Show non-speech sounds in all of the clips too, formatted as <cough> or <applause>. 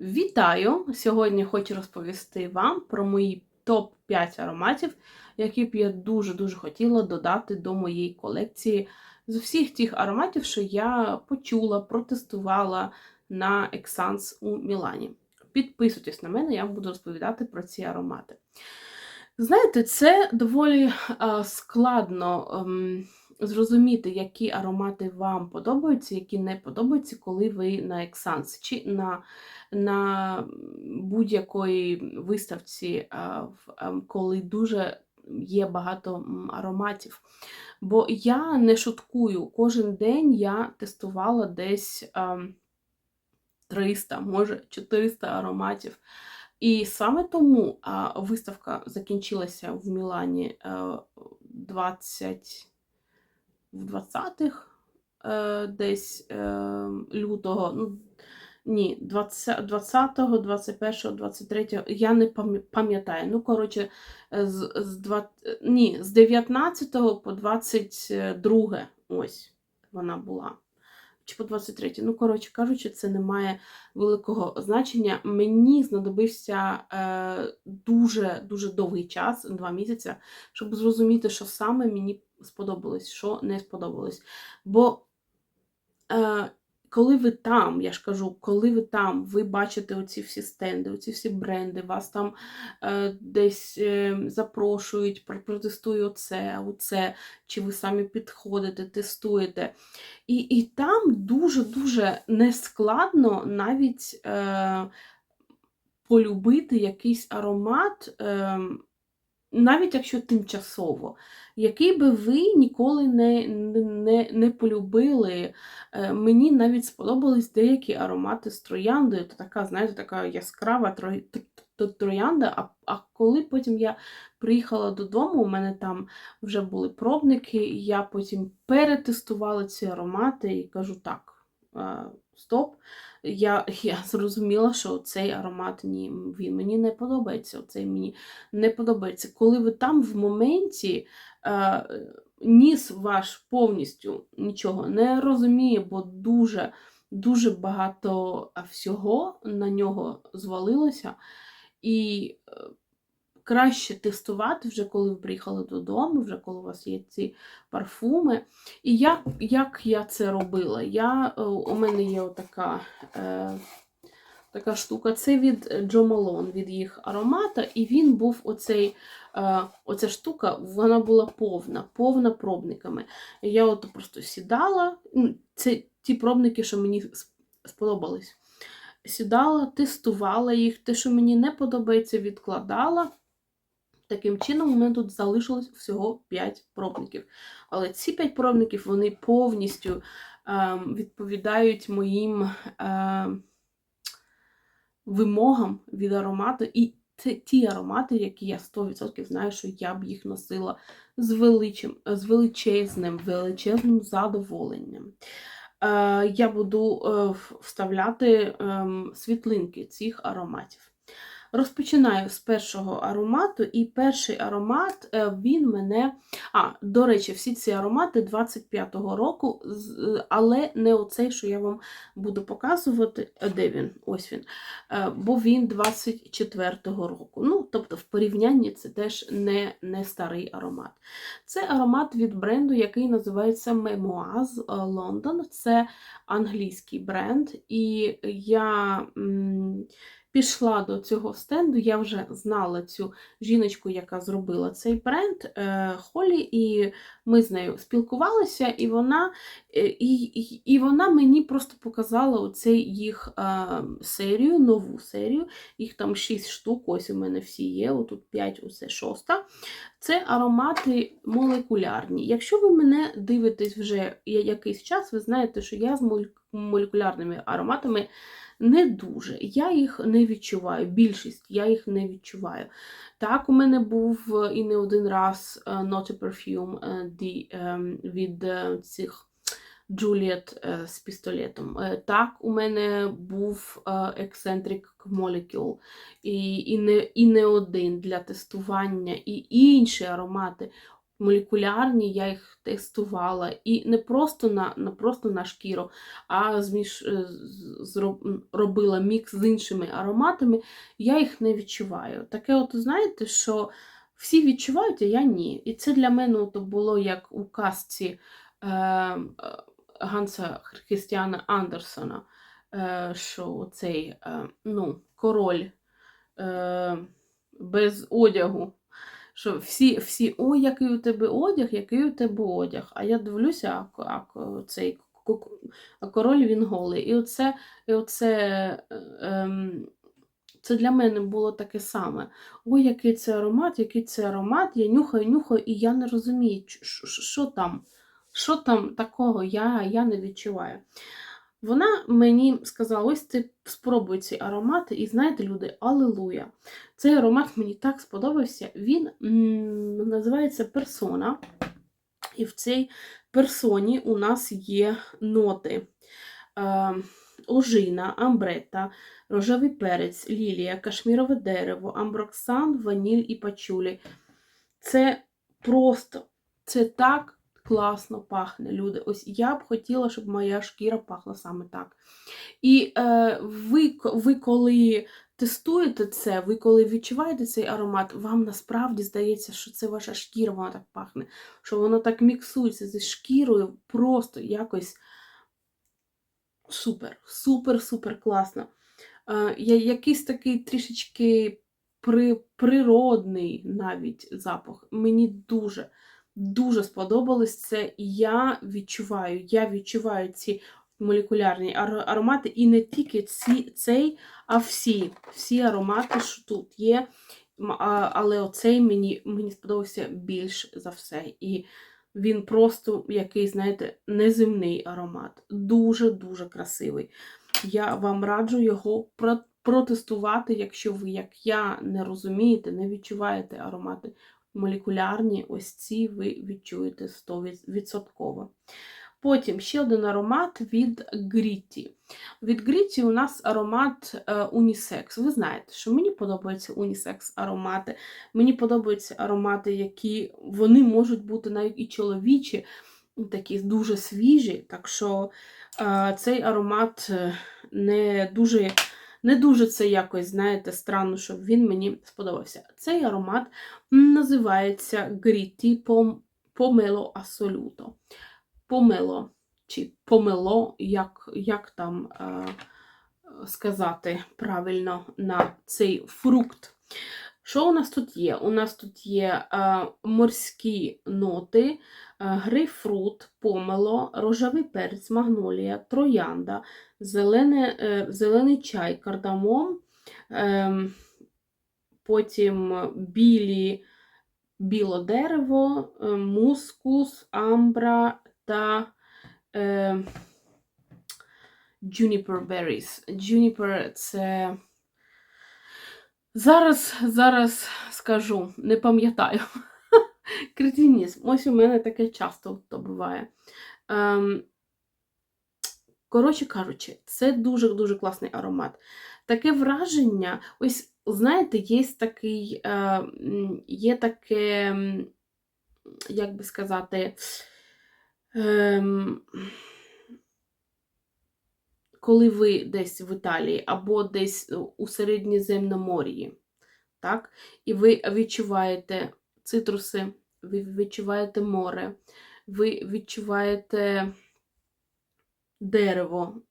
Вітаю! Сьогодні хочу розповісти вам про мої топ-5 ароматів, які б я дуже-дуже хотіла додати до моєї колекції з всіх тих ароматів, що я почула, протестувала на Exans у Мілані. Підписуйтесь на мене, я буду розповідати про ці аромати. Знаєте, це доволі складно ем, зрозуміти, які аромати вам подобаються, які не подобаються, коли ви на Exans чи на на будь-якої виставці, коли дуже є багато ароматів. Бо я не шуткую, кожен день я тестувала десь ем, 300, може 400 ароматів. І саме тому виставка закінчилася в Мілані е, 20 в 20-х е, десь е, лютого. Ну, ні, 20, 20-го, 21-го, 23-го, я не пам'ятаю. Ну, коротше, е, з, з, 20, ні, з 19 по 22 ось вона була. Чи по 23. Ну, коротше кажучи, це не має великого значення. Мені знадобився е, дуже дуже довгий час, два місяці, щоб зрозуміти, що саме мені сподобалось, що не сподобалось. Бо е, коли ви там, я ж кажу, коли ви там, ви бачите оці всі стенди, оці всі бренди, вас там е, десь е, запрошують, про- протестую оце, оце, чи ви самі підходите, тестуєте. І, і там дуже-дуже нескладно навіть е, полюбити якийсь аромат, е, навіть якщо тимчасово, який би ви ніколи не, не, не полюбили. Е, Мені навіть сподобались деякі аромати з трояндою. Це така, знаєте, така яскрава тро- тр- тр- троянда. А, а коли потім я приїхала додому, у мене там вже були пробники, і я потім перетестувала ці аромати і кажу так, е, стоп. Я, <laughs> я зрозуміла, що цей аромат ні, він мені не подобається. Цей мені не подобається. Коли ви там в моменті е, ніс ваш повністю нічого не розуміє, бо дуже, дуже багато всього на нього звалилося. І е, краще тестувати вже коли ви приїхали додому, вже коли у вас є ці парфуми. І як, як я це робила? Я, е, у мене є отака. Е, Така штука, це від Джо Малон, від їх аромата, і він був оцей, е, оця штука, вона була повна, повна пробниками. Я от просто сідала, ну, це ті пробники, що мені сподобались. Сідала, тестувала їх, те, що мені не подобається, відкладала. Таким чином, у мене тут залишилось всього 5 пробників. Але ці 5 пробників вони повністю ем, відповідають моїм ем, вимогам від аромату. І ті аромати, які я 100% знаю, що я б їх носила з, величим, з величезним, величезним задоволенням. Е, я буду е, вставляти ем, світлинки цих ароматів. Розпочинаю з першого аромату, і перший аромат е, він мене. А, до речі, всі ці аромати 25-го року, але не оцей, що я вам буду показувати. Е, Де він? Ось він. Е, Бо він 24-го року. Ну, тобто, в порівнянні це теж не, не старий аромат. Це аромат від бренду, який називається Memoaz е, London. Це англійський бренд. І я. Пішла до цього стенду, я вже знала цю жіночку, яка зробила цей бренд е, Холі, і ми з нею спілкувалися, і вона, е, і, і, вона мені просто показала оцей їх е, серію, нову серію. Їх там 6 штук, ось у мене всі є, отут 5, оце шоста. Це аромати молекулярні. Якщо ви мене дивитесь вже якийсь час, ви знаєте, що я з молекулярними ароматами не дуже. Я їх не відчуваю. Більшість я їх не відчуваю. Так, у мене був е, і не один раз е, Not a Perfume е, від цих е, з пістолетом. Так, у мене був Eccentric Molecule і, і, не, і не один для тестування, і інші аромати. Молекулярні, я їх тестувала. І не просто на, не просто на шкіру, а зміш, е, робила мікс з іншими ароматами, я їх не відчуваю. Таке, от, знаєте, що всі відчувають, а я ні. І це для мене от було як у казці е, Ганса Христіана Андерсона, е, що цей е, ну, король е, без одягу. Що всі, всі, ой, який у тебе одяг, який у тебе одяг. А я дивлюся, а, а цей а король він голий. І оце, і оце е, ем, це для мене було таке саме. Ой, який це аромат, який це аромат. Я нюхаю, нюхаю, і я не розумію, що там, що там такого, я, я не відчуваю. Вона мені сказала: ось ти спробуй ці аромати, і знаєте, люди, алелуя. Цей аромат мені так сподобався. Він м, називається персона. І в цій персоні у нас є ноти. Е, ожина, амбрета, рожевий перець, лілія, кашмірове дерево, амброксан, ваніль і пачулі. Це просто, це так класно пахне, люди. Ось я б хотіла, щоб моя шкіра пахла саме так. І е, ви, ви коли тестуєте це, ви коли відчуваєте цей аромат, вам насправді здається, що це ваша шкіра, вона так пахне, що воно так міксується зі шкірою, просто якось супер, супер, супер класно. Е, якийсь такий трішечки при, природний навіть запах. Мені дуже, дуже сподобалось це. І я відчуваю, я відчуваю ці молекулярні ар- аромати, і не тільки ці, цей, а всі, всі аромати, що тут є. Але оцей мені, мені сподобався більш за все. І він просто який, знаєте, неземний аромат. Дуже-дуже красивий. Я вам раджу його протестувати, якщо ви, як я, не розумієте, не відчуваєте аромати молекулярні, ось ці ви відчуєте 100%. Потім ще один аромат від Гріті. Від Гріті у нас аромат е, унісекс. Ви знаєте, що мені подобаються унісекс аромати. Мені подобаються аромати, які вони можуть бути навіть і чоловічі, такі дуже свіжі. Так що е, цей аромат е, не дуже, не дуже це якось, знаєте, странно, щоб він мені сподобався. Цей аромат називається Гріті Помело Асолюто. Помело чи помело, як, як там е, сказати правильно на цей фрукт. Що у нас тут є? У нас тут є е, морські ноти, е, грейпфрут, помело, рожевий перець, магнолія, троянда, зелене, е, зелений чай, кардамон, потім білі, біло дерево, мускус, амбра та juniper berries. Juniper це. Зараз, зараз скажу, не пам'ятаю. <laughs> Кретинізм. Ось у мене таке часто то буває. Ем, коротше кажучи, це дуже-дуже класний аромат. Таке враження, ось, знаєте, є такий, е, є таке, як би сказати, ем, коли ви десь в Італії або десь у Середньоземномор'ї, так? І ви відчуваєте цитруси, ви відчуваєте море, ви відчуваєте дерево,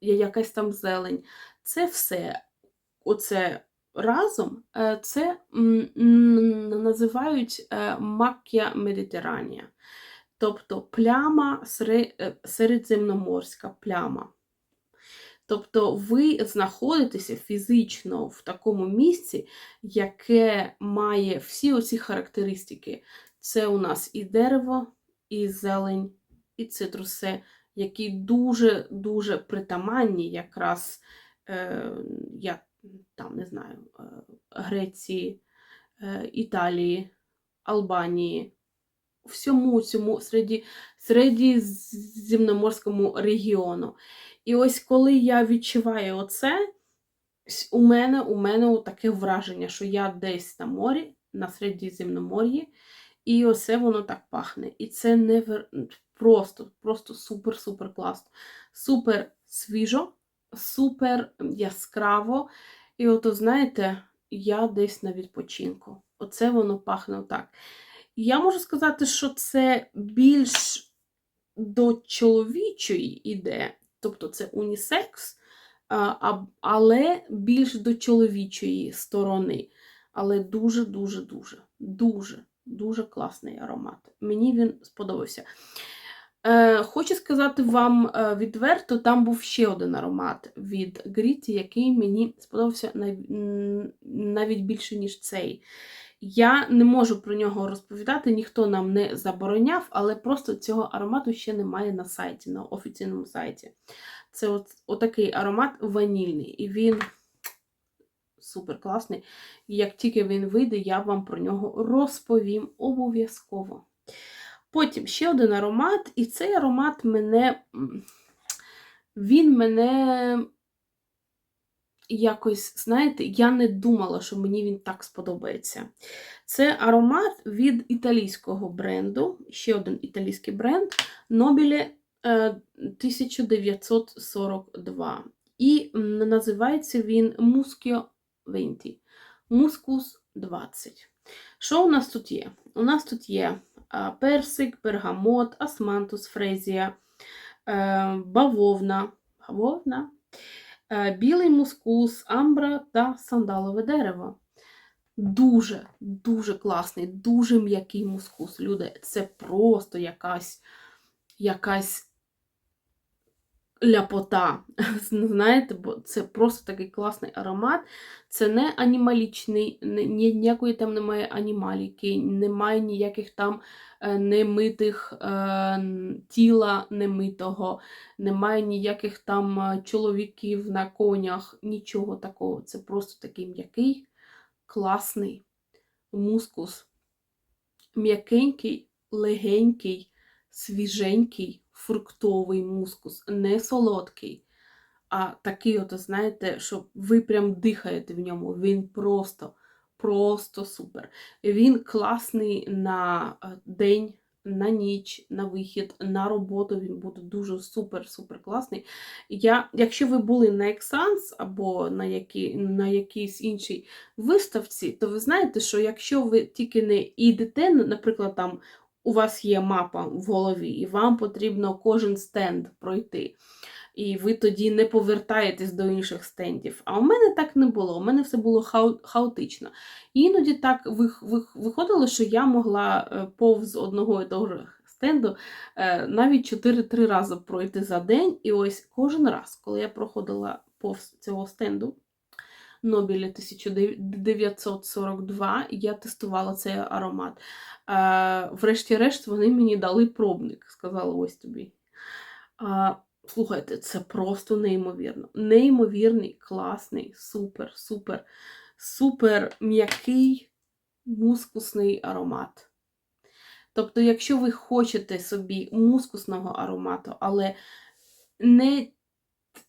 якась там зелень. Це все, оце разом, е, це називають е, макія медитеранія. Тобто пляма е, середземноморська пляма. Тобто ви знаходитеся фізично в такому місці, яке має всі оці характеристики. Це у нас і дерево, і зелень, і цитруси, які дуже-дуже притаманні якраз, е, я там не знаю, е, Греції, е, Італії, Албанії, всьому цьому середі, середземноморському регіону. І ось коли я відчуваю оце, у мене, у мене таке враження, що я десь на морі, на Середземномор'ї, І оце воно так пахне. І це невер... просто, просто супер-супер класно. Супер свіжо, супер яскраво. І ото, знаєте, я десь на відпочинку. Оце воно пахне так. Я можу сказати, що це більш до чоловічої іде, тобто це унісекс, але більш до чоловічої сторони. Але дуже-дуже, дуже, дуже, дуже класний аромат. Мені він сподобався. Е, хочу сказати вам е, відверто, там був ще один аромат від Гріті, який мені сподобався навіть більше, ніж цей. Я не можу про нього розповідати, ніхто нам не забороняв, але просто цього аромату ще немає на сайті, на офіційному сайті. Це от, отакий аромат ванільний, і він супер класний. Як тільки він вийде, я вам про нього розповім обов'язково. Потім ще один аромат, і цей аромат мене. Він мене якось, знаєте, я не думала, що мені він так сподобається. Це аромат від італійського бренду, ще один італійський бренд Nobile е, 1942. І називається він Muschio 20. Мускус 20. Що у нас тут є? У нас тут є персик, пергамот, асмантус, фрезія, е, бавовна, бавовна, е, білий мускус, амбра та сандалове дерево. Дуже, дуже класний, дуже м'який мускус. Люди, це просто якась, якась ляпота. <laughs> Знаєте, бо це просто такий класний аромат. Це не анімалічний, ні- ні- ніякої там немає анімаліки, немає ніяких там е, немитих е, тіла немитого, немає ніяких там е, чоловіків на конях, нічого такого. Це просто такий м'який, класний мускус. М'якенький, легенький, свіженький, фруктовий мускус, не солодкий. А такий, от, знаєте, що ви прям дихаєте в ньому. Він просто, просто супер. Він класний на е, день, на ніч, на вихід, на роботу. Він буде дуже супер-супер класний. Я, якщо ви були на Ексанс або на, які, на якійсь іншій виставці, то ви знаєте, що якщо ви тільки не йдете, наприклад, там у вас є мапа в голові, і вам потрібно кожен стенд пройти. І ви тоді не повертаєтесь до інших стендів. А у мене так не було. У мене все було хау- хаотично. І іноді так вих- вих- виходило, що я могла е, повз одного і того стенду е, навіть 4-3 рази пройти за день. І ось кожен раз, коли я проходила повз цього стенду, Нобілі 1942, я тестувала цей аромат. Е, Врешті-решт, вони мені дали пробник, сказали, ось тобі. А, слухайте, це просто неймовірно. Неймовірний, класний, супер, супер, супер м'який мускусний аромат. Тобто, якщо ви хочете собі мускусного аромату, але не,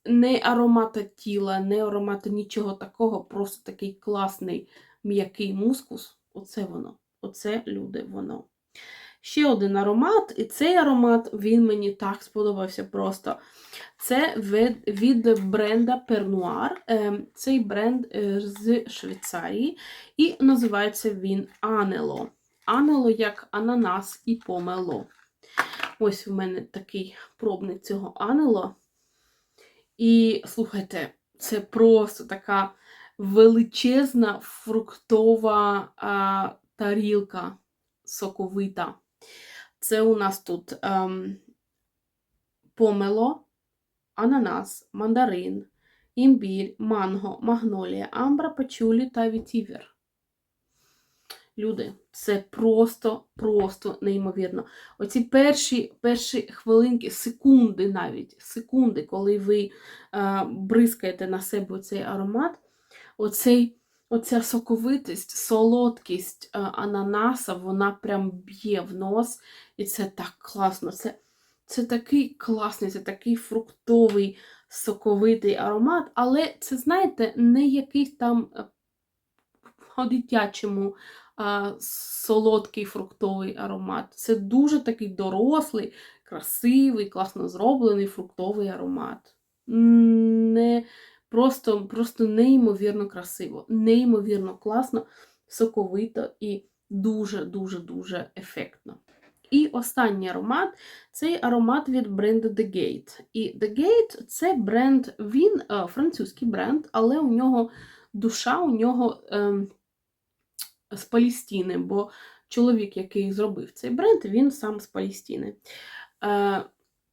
не аромата тіла, не аромата нічого такого, просто такий класний м'який мускус, оце воно. Оце люди воно. Ще один аромат, і цей аромат він мені так сподобався просто. Це від, від бренда Pernoir. Ем, Цей бренд е, з Швейцарії, і називається він Анело. Анело як ананас і помело. Ось в мене такий пробник цього Анело. І слухайте, це просто така величезна фруктова а, тарілка соковита. Це у нас тут ем, помело, ананас, мандарин, імбір, манго, магнолія, амбра, пачулі та вітівер. Люди, це просто, просто неймовірно. Оці перші, перші хвилинки, секунди навіть, секунди, коли ви е, бризкаєте на себе цей аромат, оцей, оця соковитість, солодкість е, ананаса, вона прям б'є в нос, і це так класно. Це, це такий класний, це такий фруктовий, соковитий аромат, але це, знаєте, не якийсь там е, по-дитячому а, солодкий фруктовий аромат. Це дуже такий дорослий, красивий, класно зроблений фруктовий аромат. Не, просто, просто неймовірно красиво, неймовірно класно, соковито і дуже-дуже-дуже ефектно. І останній аромат цей аромат від бренду The Gate. І The Gate це бренд, він е, французький бренд, але у нього душа, у нього е, з Палістини, бо чоловік, який зробив цей бренд, він сам з Палістини. Е,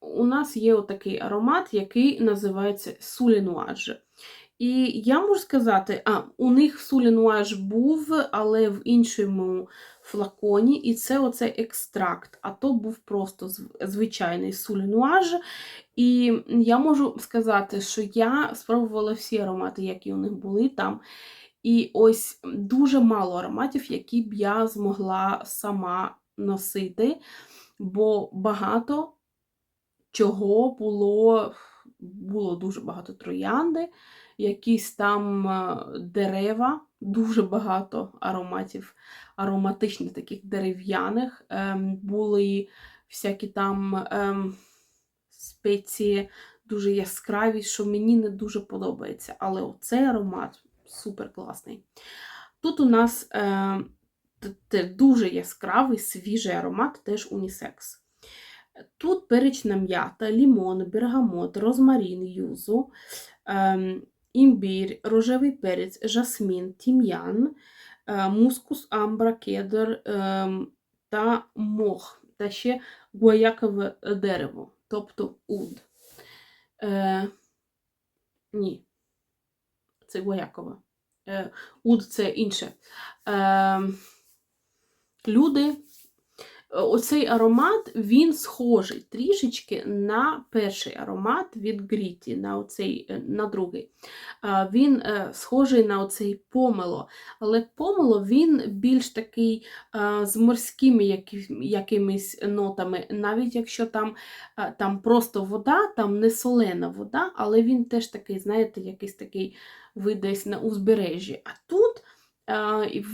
у нас є отакий аромат, який називається Сулінуаж. І я можу сказати, а, у них сулінуаж був, але в іншому флаконі, і це оцей екстракт, а то був просто звичайний сулінуаж. І я можу сказати, що я спробувала всі аромати, які у них були там. І ось дуже мало ароматів, які б я змогла сама носити, бо багато чого було, було дуже багато троянди, якісь там е, дерева, дуже багато ароматів, ароматичних таких дерев'яних, ем, були всякі там ем, спеції дуже яскраві, що мені не дуже подобається. Але оцей аромат супер класний. Тут у нас е, дуже яскравий, свіжий аромат, теж унісекс. Тут перечна м'ята, лімон, бергамот, розмарін, юзу, е, імбір, рожевий перець, жасмін, тім'ян, е, мускус, амбра, кедр е, та мох, та ще гуаякове дерево, тобто уд. Е, Ні, це гуаякове. Е, уд це інше. Е, люди Оцей аромат, він схожий трішечки на перший аромат від Гріті, на оцей, е, на другий. Він схожий на оцей помело, але помело він більш такий з морськими якимись нотами, навіть якщо там там просто вода, там не солена вода, але він теж такий, знаєте, якийсь такий ви десь на узбережжі. А тут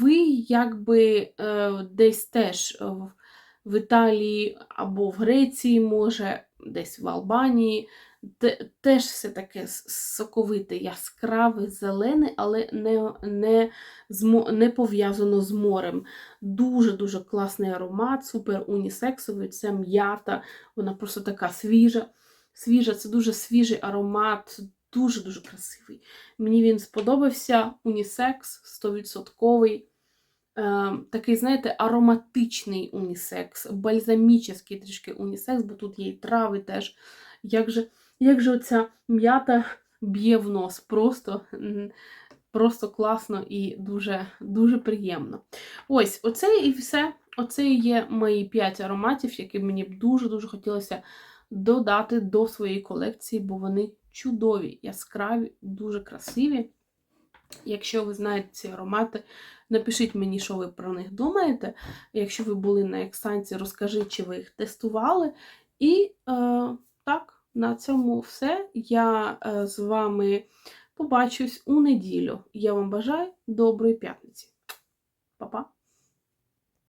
ви якби е, десь теж в Італії або в Греції, може, десь в Албанії. Теж все таке соковите, яскраве, зелене, але не не, не пов'язано з морем. Дуже-дуже класний аромат, супер унісексовий, це м'ята, вона просто така свіжа. Свіжа, Це дуже свіжий аромат, дуже-дуже красивий. Мені він сподобався. Унісекс 100%. Е, такий, знаєте, ароматичний унісекс, бальзамічний трішки унісекс, бо тут є і трави теж. Як же як же оця м'ята б'є в нос? Просто просто класно і дуже дуже приємно. Ось, оце і все. Оце є мої 5 ароматів, які мені б дуже-дуже хотілося додати до своєї колекції, бо вони чудові, яскраві, дуже красиві. Якщо ви знаєте ці аромати, напишіть мені, що ви про них думаєте. Якщо ви були на Ексанці, розкажіть, чи ви їх тестували. І е, так, на цьому все. Я е, з вами побачусь у неділю. Я вам бажаю доброї п'ятниці. Па-па!